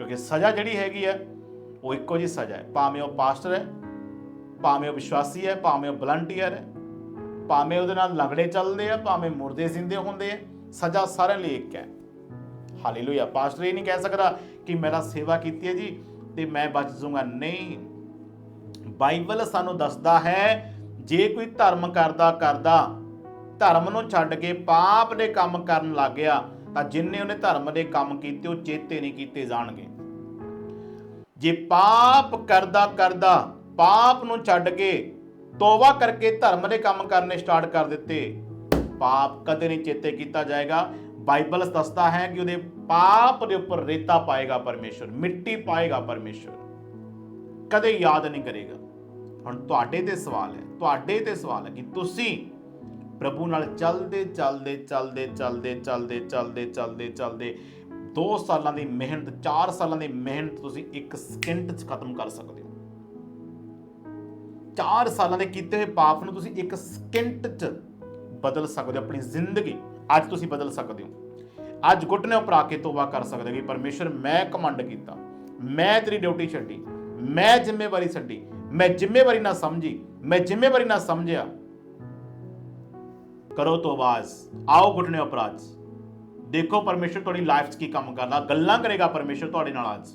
ਕਿਉਂਕਿ ਸਜ਼ਾ ਜਿਹੜੀ ਹੈਗੀ ਹੈ, ਉਹ ਇੱਕੋ ਜੀ ਸਜ਼ਾ ਹੈ। ਭਾਵੇਂ ਉਹ ਪਾਸਟਰ ਹੈ, ਭਾਵੇਂ ਉਹ ਵਿਸ਼ਵਾਸੀ ਹੈ, ਭਾਵੇਂ ਉਹ ਵਲੰਟੀਅਰ ਹੈ, ਭਾਵੇਂ ਉਹਦੇ ਨਾਲ ਲੰਗੜੇ ਚੱਲਦੇ ਆ, ਭਾਵੇਂ ਮੁਰਦੇ ਜ਼ਿੰਦੇ ਹੁੰਦੇ ਆ, ਸਜ਼ਾ ਸਾਰਿਆਂ ਲਈ ਇੱਕ ਹੈ। ਹਾਲੇਲੂਇਆ ਪਾਸਟਰ ਇਹ ਨਹੀਂ ਕਹਿ ਸਕਦਾ ਕਿ ਮੇਰਾ ਸੇਵਾ ਕੀਤੀ ਹੈ ਜੀ ਤੇ ਮੈਂ ਬਚ ਜਾਊਂਗਾ। ਨਹੀਂ। ਬਾਈਬਲ ਸਾਨੂੰ ਦੱਸਦਾ ਹੈ, ਜੇ ਕੋਈ ਧਰਮ ਕਰਦਾ ਕਰਦਾ। ਧਰਮ ਨੂੰ ਛੱਡ ਕੇ ਪਾਪ ਦੇ ਕੰਮ ਕਰਨ ਲੱਗ ਗਿਆ ਤਾਂ ਜਿੰਨੇ ਉਹਨੇ ਧਰਮ ਦੇ ਕੰਮ ਕੀਤੇ, ਉਹ ਚੇਤੇ ਨਹੀਂ ਕੀਤੇ ਜਾਣਗੇ। ਜੇ ਪਾਪ ਕਰਦਾ ਕਰਦਾ ਪਾਪ ਨੂੰ ਛੱਡ ਕੇ ਤੋਬਾ ਕਰਕੇ ਧਰਮ ਦੇ ਕੰਮ ਕਰਨੇ ਸਟਾਰਟ ਕਰ ਦਿੱਤੇ, ਪਾਪ ਕਦੇ ਨਹੀਂ ਚੇਤੇ ਕੀਤਾ ਜਾਏਗਾ। ਬਾਈਬਲ ਦੱਸਦਾ ਹੈ ਕਿ ਉਹਦੇ ਪਾਪ ਦੇ ਉੱਪਰ ਰੇਤਾ ਪਾਏਗਾ ਪਰਮੇਸ਼ਰ, ਮਿੱਟੀ ਪਾਏਗਾ ਪਰਮੇਸ਼ਰ। ਕਦੇ ਯਾਦ ਨਹੀਂ ਕਰੇਗਾ। ਹੁਣ ਤੁਹਾਡੇ ਤੇ ਸਵਾਲ ਹੈ, ਤੁਹਾਡੇ ਤੇ ਸਵਾਲ ਹੈ ਕਿ ਤੁਸੀਂ ਪ੍ਰਭੂ ਨਾਲ ਚੱਲਦੇ ਚੱਲਦੇ ਚੱਲਦੇ ਚੱਲਦੇ ਚੱਲਦੇ ਚੱਲਦੇ ਚੱਲਦੇ ਚੱਲਦੇ 2 ਸਾਲਾਂ ਦੀ ਮਿਹਨਤ 4 ਸਾਲਾਂ ਦੀ ਮਿਹਨਤ ਤੁਸੀਂ ਇੱਕ ਸਕਿੰਟ 'ਚ ਖਤਮ ਕਰ ਸਕਦੇ ਹੋ। 4 ਸਾਲਾਂ ਦੇ ਕੀਤੇ ਹੋਏ ਪਾਪ ਨੂੰ ਤੁਸੀਂ ਇੱਕ ਸਕਿੰਟ 'ਚ ਬਦਲ ਸਕਦੇ ਹੋ, ਆਪਣੀ ਜ਼ਿੰਦਗੀ ਅੱਜ ਤੁਸੀਂ ਬਦਲ ਸਕਦੇ ਹੋ। ਅੱਜ ਘੁੱਟਨੇ ਉੱਪਰ ਆ ਕੇ ਤੋਬਾ ਕਰ ਸਕਦੇ ਹੋ ਕਿ ਪਰਮੇਸ਼ਰ ਮੈਂ ਕਮੰਡ ਕੀਤਾ, ਮੈਂ ਤੇਰੀ ਡਿਊਟੀ ਛੱਡੀ, ਮੈਂ ਜ਼ਿੰਮੇਵਾਰੀ ਛੱਡੀ, ਮੈਂ ਜ਼ਿੰਮੇਵਾਰੀ ਨਾ ਸਮਝੀ, ਮੈਂ ਜ਼ਿੰਮੇਵਾਰੀ ਨਾ ਸਮਝਿਆ। ਕਰੋ ਤੋਬਾਜ਼ ਆਓ ਘੁੱਟਨੇ ਉੱਪਰ ਅੱਜ ਦੇਖੋ ਪਰਮੇਸ਼ਰ ਤੁਹਾਡੀ ਲਾਈਫ 'ਚ ਕੀ ਕੰਮ ਕਰਦਾ। ਗੱਲਾਂ ਕਰੇਗਾ ਪਰਮੇਸ਼ਰ ਤੁਹਾਡੇ ਨਾਲ ਅੱਜ।